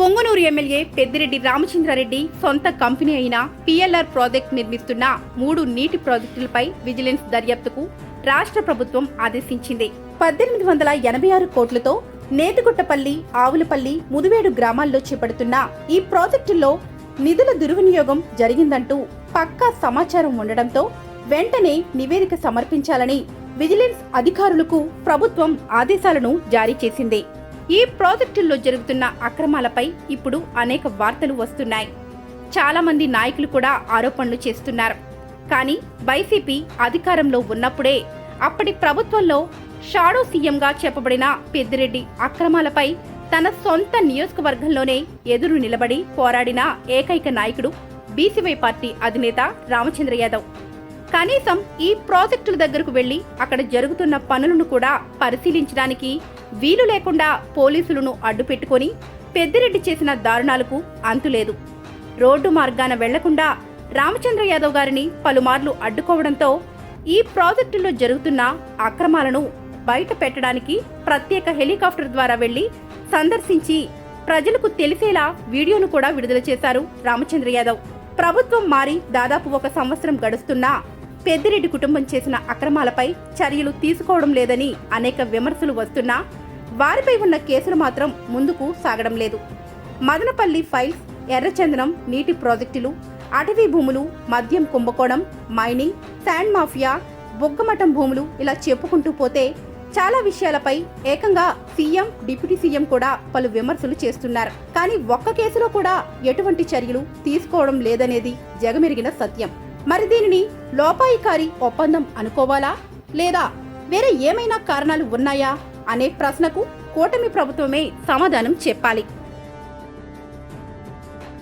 Punganur MLA Peddireddy Ramachandra Reddy సొంత company అయిన PLR project నిర్మిస్తున్న మూడు నీటి ప్రాజెక్టులపై విజిలెన్స్ దర్యాప్తుకు రాష్ట్ర ప్రభుత్వం ఆదేశించింది. పద్దెనిమిది వందల ఎనభై ఆరు కోట్లతో నేతిగుట్టపల్లి ఆవులపల్లి ముదివేడు గ్రామాల్లో చేపడుతున్న ఈ ప్రాజెక్టుల్లో నిధుల దుర్వినియోగం జరిగిందంటూ పక్కా సమాచారం ఉండడంతో వెంటనే నివేదిక సమర్పించాలని విజిలెన్స్ అధికారులకు ప్రభుత్వం ఆదేశాలను జారీ చేసింది. ఈ ప్రాజెక్టుల్లో జరుగుతున్న అక్రమాలపై ఇప్పుడు అనేక వార్తలు వస్తున్నాయి. చాలా మంది నాయకులు కూడా ఆరోపణలు చేస్తున్నారు. కానీ వైసీపీ అధికారంలో ఉన్నప్పుడే అప్పటి ప్రభుత్వంలో షాడో సీఎంగా చెప్పబడిన పెద్దిరెడ్డి అక్రమాలపై తన సొంత నియోజకవర్గంలోనే ఎదురు నిలబడి పోరాడిన ఏకైక నాయకుడు బీసీవై పార్టీ అధినేత రామచంద్ర యాదవ్. కనీసం ఈ ప్రాజెక్టుల దగ్గరకు వెళ్ళి అక్కడ జరుగుతున్న పనులను కూడా పరిశీలించడానికి వీలు లేకుండా పోలీసులను అడ్డుపెట్టుకొని పెద్దిరెడ్డి చేసిన దారుణాలకు అంతులేదు. రోడ్డు మార్గాన వెళ్ళకుండా రామచంద్ర యాదవ్ గారిని పలుమార్లు అడ్డుకోవడంతో ఈ ప్రాజెక్టుల్లో జరుగుతున్న అక్రమాలను బయట పెట్టడానికి ప్రత్యేక హెలికాప్టర్ ద్వారా వెళ్ళి సందర్శించి ప్రజలకు తెలిసేలా వీడియోను కూడా విడుదల చేశారు రామచంద్ర యాదవ్. ప్రభుత్వం మారి దాదాపు ఒక సంవత్సరం గడుస్తున్నా పెద్దిరెడ్డి కుటుంబం చేసిన అక్రమాలపై చర్యలు తీసుకోవడం లేదని అనేక విమర్శలు వస్తున్నా వారిపై ఉన్న కేసులు మాత్రం ముందుకు సాగడం లేదు. మదనపల్లి ఫైల్స్ ఎర్రచందనం నీటి ప్రాజెక్టులు అటవీ భూములు మద్యం కుంభకోణం మైనింగ్ శాండ్ మాఫియా బొగ్గమఠం భూములు ఇలా చెప్పుకుంటూ పోతే చాలా విషయాలపై ఏకంగా సీఎం డిప్యూటీ సీఎం కూడా పలు విమర్శలు చేస్తున్నారు. కానీ ఒక్క కేసులో కూడా ఎటువంటి చర్యలు తీసుకోవడం లేదనేది జగమెరిగిన సత్యం. మరి దీనిని లోపాయికారి ఒప్పందం అనుకోవాలా? లేదా వేరే ఏమైనా కారణాలు ఉన్నాయా? అనే ప్రశ్నకు కూటమి ప్రభుత్వమే సమాధానం చెప్పాలి.